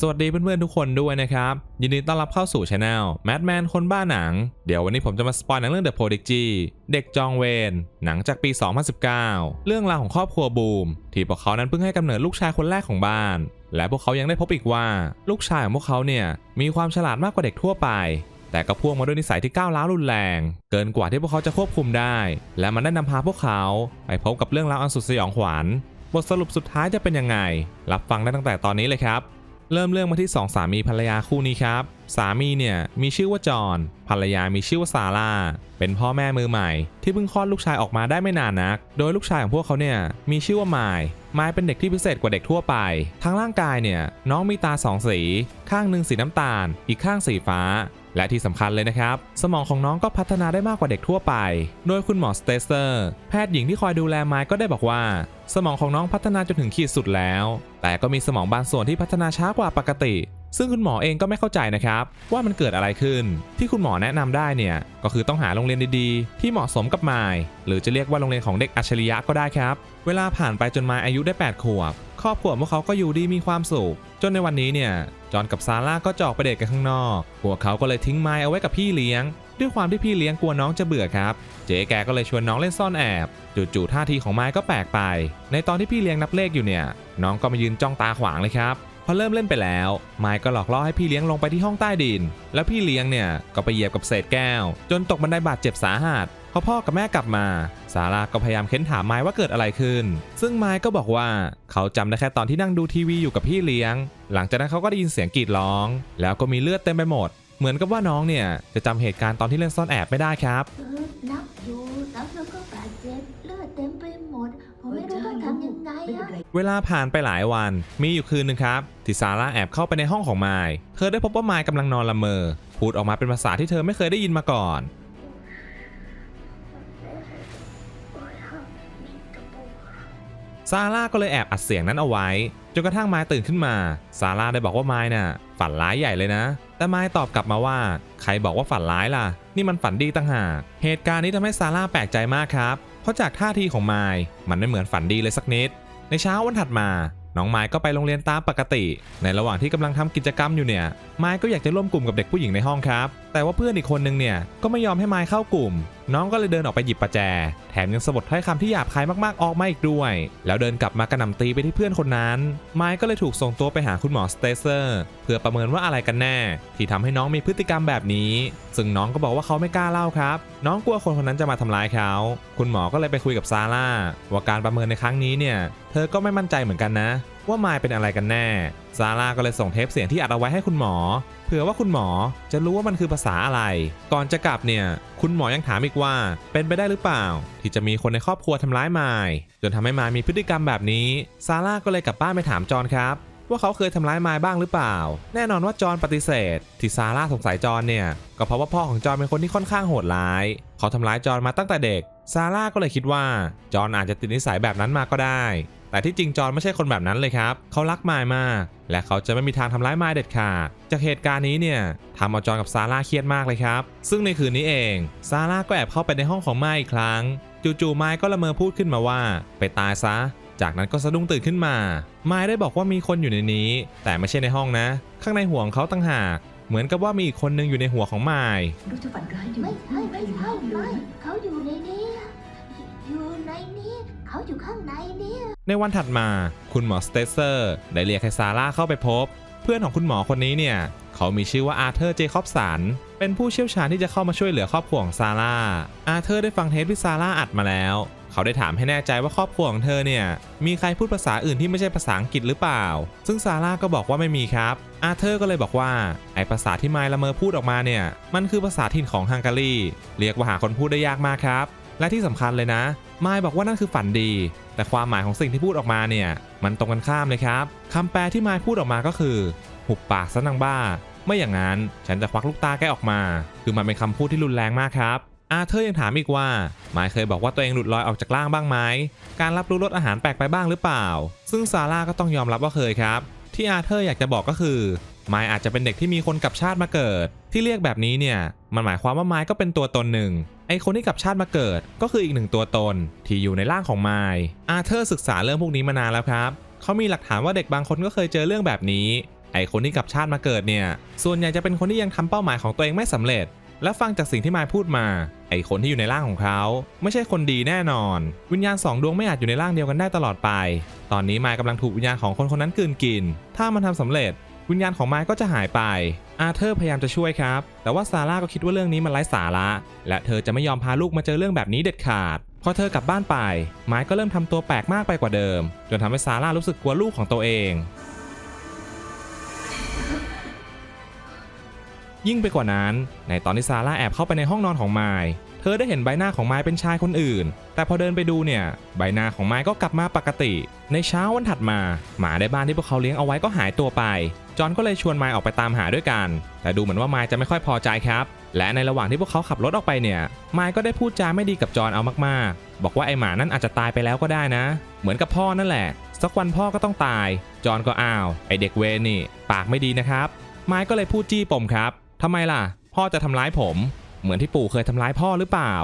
สวัสดีเพื่อนๆทุกคนด้วยนะครับ ยินดีต้อนรับเข้าสู่ช anel Madman คนบ้าหนัง เดี๋ยววันนี้ผมจะมาสปอยหนังเรื่อง The Prodigy เด็กจองเวนหนังจากปี 2019 เรื่องราวของครอบครัวบูม ที่พวกเขานั้นเพิ่งให้กำเนิดลูกชายคนแรกของบ้าน และพวกเขายังได้พบอีกว่าลูกชายของพวกเขาเนี่ยมีความฉลาดมากกว่าเด็กทั่วไป แต่ก็พ่วงมาด้วยนิสัยที่ก้าวร้าวรุนแรง เกินกว่าที่พวกเขาจะควบคุมได้ และมันได้นำพาพวกเขาไปพบกับเรื่องราวอันสุดสยองขวัญบทสรุปสุดท้ายจะเป็นยังไง รับฟังได้ตั้งแต่ตอนนี้เลยครับ เริ่มเรื่องมาที่สองสามีภรรยาคู่นี้ครับ สามีเนี่ยมีชื่อว่าจอห์นภรรยามีชื่อว่าซาร่าเป็นพ่อแม่มือใหม่ ที่เพิ่งคลอดลูกชายออกมาได้ไม่นานนัก โดยลูกชายของพวกเขาเนี่ยมีชื่อว่าไมล์ไมล์เป็นเด็กที่พิเศษกว่าเด็กทั่วไป ทางร่างกายเนี่ยน้องมีตาสองสี ข้างหนึ่งสีน้ำตาล อีกข้างสีฟ้า และที่สำคัญเลยนะครับ สมองของน้องก็พัฒนาได้มากกว่าเด็กทั่วไป โดยคุณหมอสเตเซอร์แพทย์หญิงที่คอยดูแลไมล์ก็ได้บอกว่า สมองของน้องพัฒนาจนถึงขีดสุดแล้ว แต่ก็มีสมองบางส่วนที่พัฒนาช้ากว่าปกติ ซึ่งคุณหมอเองก็ไม่เข้าใจนะครับ ว่ามันเกิดอะไรขึ้น ที่คุณหมอแนะนำได้เนี่ย ก็คือต้องหาโรงเรียนดีๆ ที่เหมาะสมกับไมล์หรือจะเรียกว่าโรงเรียนของเด็กอัจฉริยะก็ได้ครับ เวลาผ่านไปจนไมล์อายุได้ 8 ขวบ ครอบครัวของพวกเขาก็อยู่ดีมีความสุขจนในวันนี้เนี่ย อนกับซาร่าก็จะออกไปเดทกันข้างนอก พวกเขาก็เลยทิ้งไมล์เอาไว้กับพี่เลี้ยง ด้วยความที่พี่เลี้ยงกลัวน้องจะเบื่อครับ เจ๊แกก็เลยชวนน้องเล่นซ่อนแอบ จู่ๆท่าทีของไม้ก็แปลกไป ในตอนที่พี่เลี้ยงนับเลขอยู่เนี่ย น้องก็มายืนจ้องตาขวางเลยครับ พอเริ่มเล่นไปแล้ว ไม้ก็หลอกล่อให้พี่เลี้ยงลงไปที่ห้องใต้ดิน แล้วพี่เลี้ยงเนี่ยก็ไปเหยียบกับเศษแก้ว จนตกบันไดบาดเจ็บสาหัส อพ่อกับแม่กลับมา ซาร่าก็พยายามเค้นถามไม้ว่าเกิดอะไรขึ้น ซึ่งไม้ก็บอกว่าเขาจำได้แค่ตอนที่นั่งดูทีวีอยู่กับพี่เลี้ยง หลังจากนั้นเขาก็ได้ยินเสียงกรีดร้อง แล้วก็มีเลือดเต็มไปหมด เหมือนกับว่าน้องเนี่ยจะจำเหตุการณ์ตอนที่เล่นซ่อนแอบไม่ได้ครับเออนับอยู่นับแล้วก็บาดเจ็บเลือดเต็มไปหมดผมไม่รู้ต้องทำยังไงไม่เป็อะนไรเวลาผ่านไปหลายวัน มีอยู่คืนหนึ่งครับที่ซาร่าแอบเข้าไปในห้องของไมล์เธอได้พบว่าไมล์กำลังนอนละเมอพูดออกมาเป็นภาษาที่เธอไม่เคยได้ยินมาก่อน ซาร่าก็เลยแอบอัดเสียงนั้นเอาไว้ จนกระทั่งไมล์ตื่นขึ้นมา ซาร่าได้บอกว่าไมล์น่ะ ฝันร้ายใหญ่เลยนะ แต่ไมล์ตอบกลับมาว่า ใครบอกว่าฝันร้ายล่ะ นี่มันฝันดีต่างหาก เหตุการณ์นี้ทำให้ซาร่าแปลกใจมากครับ เพราะจากท่าทีของไมล์มันไม่เหมือนฝันดีเลยสักนิด ในเช้าวันถัดมา น้องไม้ก็ไปโรงเรียนตามปกติ ในระหว่างที่กำลังทำกิจกรรมอยู่เนี่ย ไม้ก็อยากจะร่วมกลุ่มกับเด็กผู้หญิงในห้องครับ แต่ว่าเพื่อนอีกคนนึงเนี่ยก็ไม่ยอมให้ไม้เข้ากลุ่ม น้องก็เลยเดินออกไปหยิบประแจ แถมยังสะบดถ้อยคำที่หยาบคายมากๆออกมาอีกด้วย แล้วเดินกลับมากระหน่ำตีไปที่เพื่อนคนนั้น ไม้ก็เลยถูกส่งตัวไปหาคุณหมอสเตเซอร์เพื่อประเมินว่าอะไรกันแน่ ที่ทำให้น้องมีพฤติกรรมแบบนี้ ซึ่งน้องก็บอกว่าเขาไม่กล้าเล่าครับ น้องกลัวคนคนนั้นจะมาทำร้ายเขา คุณหมอก็เลยไปคุยกับซาร่าว่าการประเมินในครั้งนี้เนี่ย เธอก็ไม่มั่นใจเหมือนกันนะ ว่ามายเป็นอะไรกันแน่ ซาร่าก็เลยส่งเทปเสียงที่อัดเอาไว้ให้คุณหมอ เผื่อว่าคุณหมอจะรู้ว่ามันคือภาษาอะไร ก่อนจะกลับเนี่ย คุณหมอยังถามอีกว่า เป็นไปได้หรือเปล่า ที่จะมีคนในครอบครัวทำร้ายมายจนทำให้มายมีพฤติกรรมแบบนี้ ซาร่าก็เลยกลับบ้านไปถามจอนครับว่าเขาเคยทำร้ายมายบ้างหรือเปล่า แน่นอนว่าจอนปฏิเสธ ที่ซาร่าสงสัยจอนเนี่ย ก็เพราะว่าพ่อของจอนเป็นคนที่ค่อนข้างโหดร้าย เขาทำร้ายจอนมาตั้งแต่เด็ก ซาร่าก็เลยคิดว่าจอนอาจจะติดนิสัยแบบนั้นมาก็ได้ แต่ที่จริงจอห์นไม่ใช่คนแบบนั้นเลยครับ เขารักมายมาก และเขาจะไม่มีทางทำร้ายมายเด็ดขาด จากเหตุการณ์นี้เนี่ยทำเอาจอห์นกับซาร่าเครียดมากเลยครับ ซึ่งในคืนนี้เอง ซาร่าก็แอบเข้าไปในห้องของมายอีกครั้ง จู่ๆมายก็ละเมอพูดขึ้นมาว่า ไปตายซะ จากนั้นก็สะดุ้งตื่นขึ้นมา มายได้บอกว่ามีคนอยู่ในนี้ แต่ไม่ใช่ในห้องนะ ข้างในหัวของเขาต่างหาก เหมือนกับว่ามีอีกคนนึงอยู่ในหัวของมายรู้จะฝันร้ายอยู่ไม่ใช่ไม่ใช่เลไม่ยเขาอยู่ในนี้ อยู่ในนี้ เขาอยู่ข้างในนี้ในวันถัดมาคุณหมอสเตเซอร์ได้เรียกให้ซาร่าเข้าไปพบ เพื่อนของคุณหมอคนนี้เนี่ย เขามีชื่อว่าอาร์เธอร์เจคอบสันเป็นผู้เชี่ยวชาญที่จะเข้ามาช่วยเหลือครอบครัวของซาร่าอาร์เธอร์ได้ฟังเทปที่ซาร่าอัดมาแล้ว เขาได้ถามให้แน่ใจว่าครอบครัวของเธอเนี่ยมีใครพูดภาษาอื่นที่ไม่ใช่ภาษาอังกฤษหรือเปล่า ซึ่งซาร่าก็บอกว่าไม่มีครับ อาร์เธอร์ก็เลยบอกว่าไอภาษาที่ไมล์ละเมอพูดออกมาเนี่ยมันคือภาษาถิ่นของฮังการีเรียกว่าหาคนพูดได้ยากมากครับและที่สำคัญเลยนะ ไมล์บอกว่านั่นคือฝันดี แต่ความหมายของสิ่งที่พูดออกมาเนี่ย มันตรงกันข้ามเลยครับคำแปลที่ไมล์พูดออกมาก็คือ หุบปากซะนางบ้า ไม่อย่างนั้นฉันจะควักลูกตาแกออกมา คือมันเป็นคำพูดที่รุนแรงมากครับอาเธอร์ยังถามอีกว่าไมล์เคยบอกว่าตัวเองหลุดลอยออกจากร่างบ้างไหม การรับรู้รสอาหารแปลกไปบ้างหรือเปล่า ซึ่งซาร่าก็ต้องยอมรับว่าเคยครับ ที่อาเธอร์อยากจะบอกก็คือไมล์อาจจะเป็นเด็กที่มีคนกับชาติมาเกิด ที่เรียกแบบนี้เนี่ย มันหมายความว่าไมล์ก็เป็นตัวตนหนึ่ง ไอคนที่กลับชาติมาเกิด ก็คืออีกหนึ่งตัวตนที่อยู่ในร่างของไมล์อาเธอร์ศึกษาเรื่องพวกนี้มานานแล้วครับเขามีหลักฐานว่าเด็กบางคนก็เคยเจอเรื่องแบบนี้ ไอคนที่กลับชาติมาเกิดเนี่ย ส่วนใหญ่จะเป็นคนที่ยังทำเป้าหมายของตัวเองไม่สำเร็จ และฟังจากสิ่งที่มายพูดมา ไอคนที่อยู่ในร่างของเขา ไม่ใช่คนดีแน่นอน วิญญาณสองดวงไม่อาจอยู่ในร่างเดียวกันได้ตลอดไป ตอนนี้มายกำลังถูกวิญญาณของคนคนนั้นกืนกิน ถ้ามันทำสำเร็จ วิญญาณของมายก็จะหายไป อาเธอร์พยายามจะช่วยครับ แต่ว่าซาร่าก็คิดว่าเรื่องนี้มันไร้สาระ และเธอจะไม่ยอมพาลูกมาเจอเรื่องแบบนี้เด็ดขาด พอเธอกลับบ้านไปไม้ก็เริ่มทำตัวแปลกมากไปกว่าเดิม จนทำให้ซาร่ารู้สึกกลัวลูกของตัวเอง ยิ่งไปกว่านั้น ในตอนที่ซาร่าแอบเข้าไปในห้องนอนของไมล์เธอได้เห็นใบหน้าของไมล์เป็นชายคนอื่น แต่พอเดินไปดูเนี่ย ใบหน้าของไมล์ก็กลับมาปกติ ในเช้าวันถัดมา หมาในบ้านที่พวกเขาเลี้ยงเอาไว้ก็หายตัวไป จอนก็เลยชวนไมล์ออกไปตามหาด้วยกัน แต่ดูเหมือนว่าไมล์จะไม่ค่อยพอใจครับ และในระหว่างที่พวกเขาขับรถออกไปเนี่ย ไมล์ก็ได้พูดจาไม่ดีกับจอนเอามากๆ บอกว่าไอหมานั่นอาจจะตายไปแล้วก็ได้นะ เหมือนกับพ่อนั่นแหละ สักวันพ่อก็ต้องตาย จอนก็อ้าว ไอเด็กเวนนี่ ปากไม่ดีนะครับ ไมล์ก็เลยพูดจี้ปมครับทำไมล่ะ พ่อจะทำร้ายผม เหมือนที่ปู่เคยทำร้ายพ่อหรือเปล่า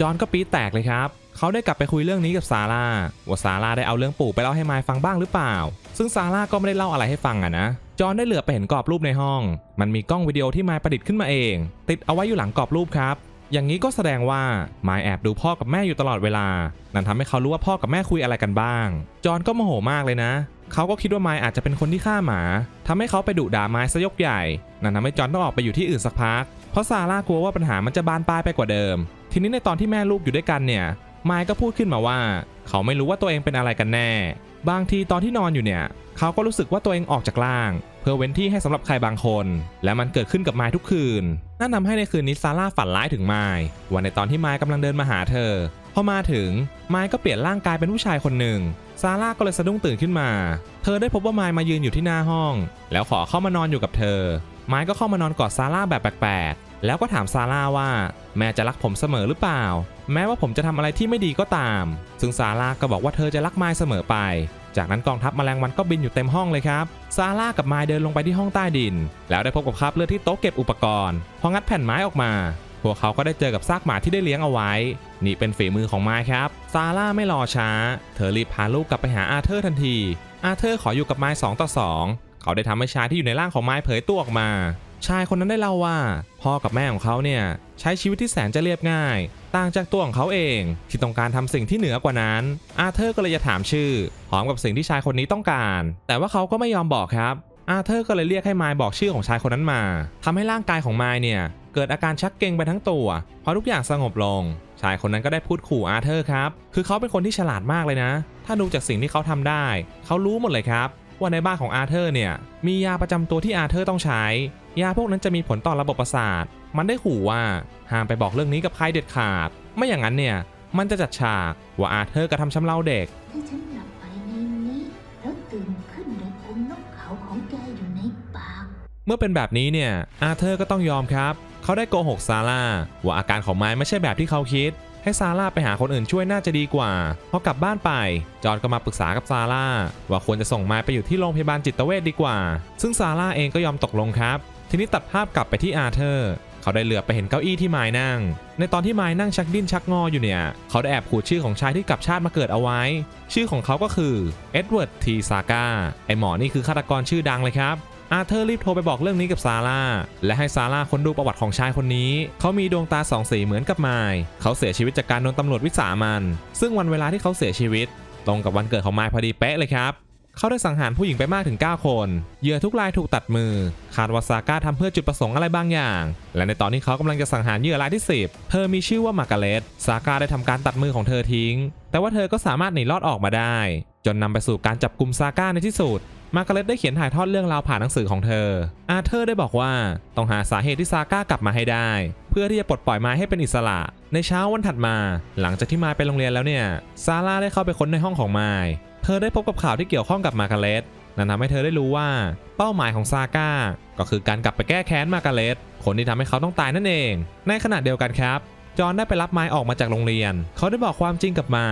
จอนก็ปี๊ดแตกเลยครับเขาได้กลับไปคุยเรื่องนี้กับซาร่าว่าซาร่าได้เอาเรื่องปู่ไปเล่าให้ไมล์ฟังบ้างหรือเปล่า ซึ่งซาร่าก็ไม่ได้เล่าอะไรให้ฟังอะนะ จอห์นได้เหลือไปเห็นกรอบรูปในห้อง มันมีกล้องวิดีโอที่ไมล์ประดิษฐ์ขึ้นมาเอง ติดเอาไว้อยู่หลังกรอบรูปครับ อย่างนี้ก็แสดงว่าไมล์แอบดูพ่อกับแม่อยู่ตลอดเวลา นั่นทำให้เขารู้ว่าพ่อกับแม่คุยอะไรกันบ้าง จอห์นก็โมโหมากเลยนะ เขาก็คิดว่าไมล์อาจจะเป็นคนที่ฆ่าหมาทำให้เขาไปดุด่าไมล์ซะยกใหญ่ นั่นทำให้จอห์นต้องออกไปอยู่ที่อื่นสักพัก เพราะซาร่ากลัวว่าปัญหามันจะบานปลายไปกว่าเดิม ทีนี้ในตอนที่แม่ลูกอยู่ด้วยกันเนี่ยไมล์ก็พูดขึ้นมาว่า เขาไม่รู้ว่าตัวเองเป็นอะไรกันแน่ บางทีตอนที่นอนอยู่เนี่ย เขาก็รู้สึกว่าตัวเองออกจากร่าง เพื่อเว้นที่ให้สำหรับใครบางคน และมันเกิดขึ้นกับไมล์ทุกคืน นั่นทำให้ในคืนนี้ซาร่าฝันร้ายถึงไมล์วันในตอนที่ไมล์กำลังเดินมาหาเธอ พอมาถึงไมล์ก็เปลี่ยนร่างกายเป็นผู้ชายคนหนึ่งซาร่าก็เลยสะดุ้งตื่นขึ้นมา เธอได้พบว่าไมล์มายืนอยู่ที่หน้าห้อง แล้วขอเข้ามานอนอยู่กับเธอ ไมล์ก็เข้ามานอนกอดซาร่าแบบแปลกๆ แล้วก็ถามซาร่าว่า แม่จะรักผมเสมอหรือเปล่า แม้ว่าผมจะทำอะไรที่ไม่ดีก็ตาม ซึ่งซาร่าก็บอกว่าเธอจะรักไมล์เสมอไป จากนั้นกองทัพแมลงวันก็บินอยู่เต็มห้องเลยครับ ซาร่ากับไมล์เดินลงไปที่ห้องใต้ดิน แล้วได้พบกับคราบเลือดที่โต๊ะเก็บอุปกรณ์ พองัดแผ่นไม้ออกมา พวกเขาก็ได้เจอกับซากหมาที่ได้เลี้ยงเอาไว้ นี่เป็นฝีมือของไมล์ครับ ซาร่าไม่รอช้า เธอรีบพาลูกกลับไปหาอาเธอร์ทันที อาเธอร์ขออยู่กับไมล์สองต่อสองเขาได้ทำให้ชายที่อยู่ในร่างของไมล์เผยตัวออกมา ชายคนนั้นได้เล่าว่า พ่อกับแม่ของเขาเนี่ยใช้ชีวิตที่แสนจะเรียบง่าย ต่างจากตัวของเขาเองที่ต้องการทำสิ่งที่เหนือกว่านั้น อาเธอร์ก็เลยจะถามชื่อพร้อมกับสิ่งที่ชายคนนี้ต้องการ แต่ว่าเขาก็ไม่ยอมบอกครับ อาเธอร์ก็เลยเรียกให้ไมล์บอกชื่อของชายคนนั้นมาทำให้ร่างกายของไมล์เนี่ยเกิดอาการชักเกร็งไปทั้งตัวพอทุกอย่างสงบลง ชายคนนั้นก็ได้พูดขู่อาเธอร์ครับ คือเขาเป็นคนที่ฉลาดมากเลยนะ ถ้าดูจากสิ่งที่เขาทำได้ เขารู้หมดเลยครับ ว่าในบ้านของอาเธอร์เนี่ยมียาประจำตัวที่อาเธอร์ต้องใช้ ยาพวกนั้นจะมีผลต่อระบบประสาท มันได้ขู่ว่าห้ามไปบอกเรื่องนี้กับใครเด็ดขาด ไม่อย่างนั้นเนี่ยมันจะจัดฉากว่าอาเธอร์กระทำชำเราเด็กถ้าฉันหลับไปในนี้แล้วตื่นขึ้นในอมนกเขาของแกอยู่ในปากเมื่อเป็นแบบนี้เนี่ยอาเธอร์ก็ต้องยอมครับ เขาได้โกหกซาร่าว่าอาการของไม้ไม่ใช่แบบที่เขาคิด ให้ซาร่าไปหาคนอื่นช่วยน่าจะดีกว่า พอกลับบ้านไป จอห์นก็มาปรึกษากับซาร่าว่าควรจะส่งไม้ไปอยู่ที่โรงพยาบาลจิตเวชดีกว่า ซึ่งซาร่าเองก็ยอมตกลงครับ ทีนี้ตัดภาพกลับไปที่อาเธอร์เขาได้เหลือไปเห็นเก้าอี้ที่ไม้นั่ง ในตอนที่ไม้นั่งชักดิ้นชักงออยู่เนี่ย เขาได้แอบขูดชื่อของชายที่กลับชาติมาเกิดเอาไว้ ชื่อของเขาก็คือเอ็ดเวิร์ดทีซาก้าไอหมอนี่คือฆาตกรชื่อดังเลยครับ อาเธอร์รีบโทรไปบอกเรื่องนี้กับซาร่าและให้ซาร่าค้นดูประวัติของชายคนนี้ เขามีดวงตาสองสีเหมือนกับไมล์เขาเสียชีวิตจากการโดนตำรวจวิสามันซึ่งวันเวลาที่เขาเสียชีวิต ตรงกับวันเกิดของไมล์พอดีเป๊ะเลยครับเขาได้สังหารผู้หญิงไปมากถึง 9 คน เหยื่อทุกรายถูกตัดมือ คาดว่าซาก้าทำเพื่อจุดประสงค์อะไรบางอย่าง และในตอนที่เขากำลังจะสังหารเหยื่อรายที่ 10 เธอมีชื่อว่ามาร์กาเร็ตซาก้าได้ทำการตัดมือของเธอทิ้ง แต่ว่าเธอก็สามารถหนีรอดออกมาได้ จนนำไปสู่การจับกลุ่มซาก้าในที่สุด มาร์กาเร็ตได้เขียนถ่ายทอดเรื่องราวผ่านหนังสือของเธอ อาเธอร์ได้บอกว่าต้องหาสาเหตุที่ซาก้ากลับมาให้ได้ เพื่อที่จะปลดปล่อยไม้ให้เป็นอิสระ ในเช้าวันถัดมา หลังจากที่ไม้ไปโรงเรียนแล้วเนี่ย ซาร่าได้เข้าไปค้นในห้องของไม้เธอได้พบกับข่าวที่เกี่ยวข้องกับมาร์กาเร็ตนั่นทำให้เธอได้รู้ว่าเป้าหมายของซาก้าก็คือการกลับไปแก้แค้นมาร์กาเร็ตคนที่ทำให้เขาต้องตายนั่นเอง ในขณะเดียวกันครับ จอห์นได้ไปรับไม้ออกมาจากโรงเรียน เขาได้บอกความจริงกับไม้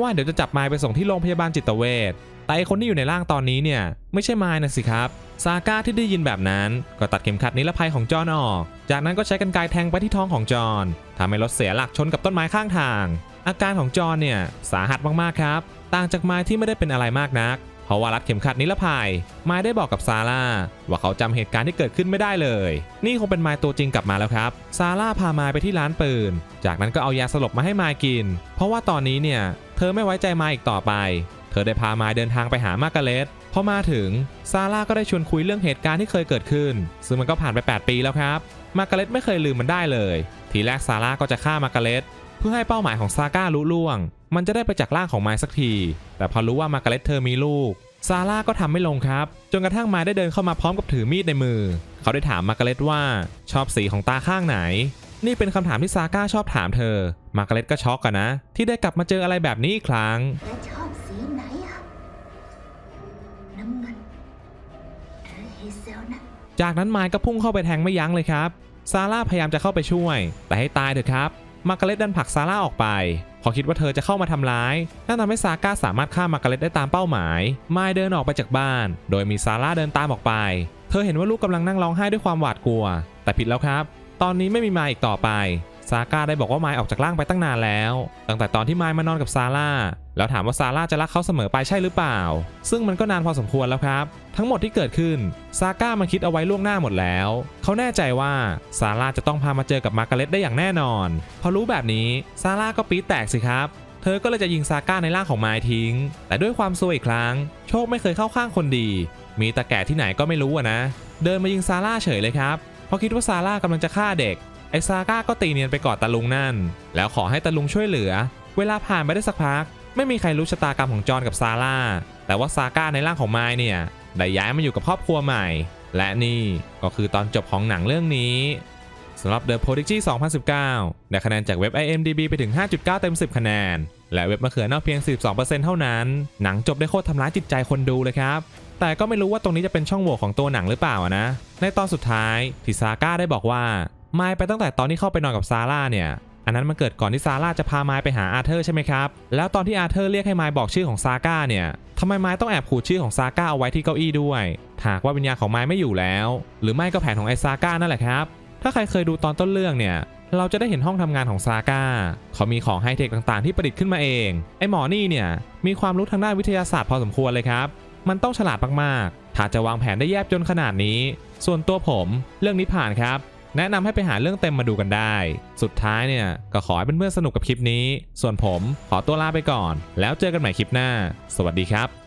ว่าเดี๋ยวจะจับไม้ไปส่งที่โรงพยาบาลจิตเวช แต่ไอคนที่อยู่ในร่างตอนนี้เนี่ยไม่ใช่ไม้นะสิครับ ซาก้าที่ได้ยินแบบนั้น ก็ตัดเข็มขัดนิรภัยของจอห์นออก จากนั้นก็ใช้กรรไกรแทงไปที่ท้องของจอห์นทำให้รถเสียหลักชนกับต้นไม้ข้างทาง อาการของจอห์นเนี่ยสาหัสมากๆครับ ต่างจากไม้ที่ไม่ได้เป็นอะไรมากนัก เพราะว่ารัดเข็มขัดนิรภัยไมายได้บอกกับซาร่าว่าเขาจำเหตุการณ์ที่เกิดขึ้นไม่ได้เลย นี่คงเป็นไมายตัวจริงกลับมาแล้วครับ ซาร่าพามายไปที่ร้านปืน จากนั้นก็เอายาสลบมาให้มายกิน เพราะว่าตอนนี้เนี่ยเธอไม่ไว้ใจมายอีกต่อไป เธอได้พามายเดินทางไปหามาร์กาเร็ตพอมาถึงซาร่าก็ได้ชวนคุยเรื่องเหตุการณ์ที่เคยเกิดขึ้น ซึ่งมันก็ผ่านไป 8 ปีแล้วครับ มาร์กาเร็ตไม่เคยลืมมันได้เลย ทีแรกซาร่าก็จะฆ่ามาร์กาเร็ตเพื่อให้เป้าหมายของซาก้าลุล่วง มันจะได้ไปจากร่างของไมายสักที แต่พอรู้ว่ามาร์กาเร็ตเธอมีลูกซาร่าก็ทำไม่ลงครับ จนกระทั่งไมาได้เดินเข้ามาพร้อมกับถือมีดในมือ เขาได้ถามมาร์กาเร็ตว่าชอบสีของตาข้างไหน นี่เป็นคำถามที่ซาก้าชอบถามเธอ มาร์กาเร็ตก็ช็อกกันนะ ที่ได้กลับมาเจออะไรแบบนี้อีกครั้ง จากนั้นไมค์ก็พุ่งเข้าไปแทงไม่ยั้งเลยครับ ซาร่าพยายามจะเข้าไปช่วย แต่ให้ตายเถอะครับ มาร์กาเร็ตดันผลักซาร่าออกไป พอคิดว่าเธอจะเข้ามาทำร้าย นั่นทำให้ซาก้าสามารถฆ่ามาร์กาเร็ตได้ตามเป้าหมายไมค์เดินออกไปจากบ้าน โดยมีซาร่าเดินตามออกไป เธอเห็นว่าลูกกำลังนั่งร้องไห้ด้วยความหวาดกลัว แต่ผิดแล้วครับ ตอนนี้ไม่มีไมค์อีกต่อไป ซาก้าได้บอกว่าไมค์ออกจากร่างไปตั้งนานแล้ว ตั้งแต่ตอนที่ไมค์มานอนกับซาร่าแล้วถามว่าซาร่าจะรักเขาเสมอไปใช่หรือเปล่า ซึ่งมันก็นานพอสมควรแล้วครับ ทั้งหมดที่เกิดขึ้นซาก้ามันคิดเอาไว้ล่วงหน้าหมดแล้ว เขาแน่ใจว่าซาร่าจะต้องพามาเจอกับมาร์กาเร็ตได้อย่างแน่นอน พอรู้แบบนี้ซาร่าก็ปี๊แตกสิครับเธอก็เลยจะยิงซาก้าในร่างของไมายทิ้ง แต่ด้วยความซวยอีกครั้ง โชคไม่เคยเข้าข้างคนดี มีตาแก่ที่ไหนก็ไม่รู้นะ เดินมายิงซาร่าเฉยเลยครับ เพราะคิดว่าซาร่ากำลังจะฆ่าเด็ก ไอซาก้าก็ตีเนียนไปกอดตาลุงนั่น แล้วขอให้ตาลุงช่วยเหลือ เวลาผ่านไปได้สักพัก ไม่มีใครรู้ชะตากรรมของจอห์นกับซาร่า แต่ว่าซาก้าในร่างของไมายเนี่ยได้ย้ายมาอยู่กับครอบครัวใหม่ และนี่ก็คือตอนจบของหนังเรื่องนี้สำหรับ The Prodigy 2019 ได้คะแนนจากเว็บ IMDb ไปถึง 5.9 เต็ม 10 คะแนน และเว็บมะเขือนอกเพียง 12%เท่านั้น หนังจบได้โคตรทำร้ายจิตใจคนดูเลยครับ แต่ก็ไม่รู้ว่าตรงนี้จะเป็นช่องโหว่ของตัวหนังหรือเปล่านะ ในตอนสุดท้ายที่ซาก้าได้บอกว่า มายไปตั้งแต่ตอนที่เข้าไปนอนกับซาร่าเนี่ย อันนั้นมันเกิดก่อนที่ซาร่าจะพาไมายไปหาอาเธอร์ใช่ไหมครับ แล้วตอนที่อาเธอร์เรียกให้ไมายบอกชื่อของซาก้าเนี่ยทำไมไมายต้องแอบขูดชื่อของซาก้าเอาไว้ที่เก้าอี้ด้วย หากว่าวิญญาณของไมายไม่อยู่แล้ว หรือไม่ก็แผนของไอซาก้านั่นแหละครับ ถ้าใครเคยดูตอนต้นเรื่องเนี่ยเราจะได้เห็นห้องทำงานของซาก้า เขามีของไฮเทคต่างๆ ที่ประดิษฐ์ขึ้นมาเอง ไอหมอนี่เนี่ย มีความรู้ทางด้านวิทยาศาสตร์พอสมควรเลยครับ มันต้องฉลาดมากๆ ถ้าจะวางแผนได้แยบจนขนาดนี้ ส่วนตัวผม เรื่องนี้ผ่านครับ แนะนำให้ไปหาเรื่องเต็มมาดูกันได้ สุดท้ายเนี่ยก็ขอให้เพื่อนๆสนุกกับคลิปนี้ ส่วนผมขอตัวลาไปก่อน แล้วเจอกันใหม่คลิปหน้า สวัสดีครับ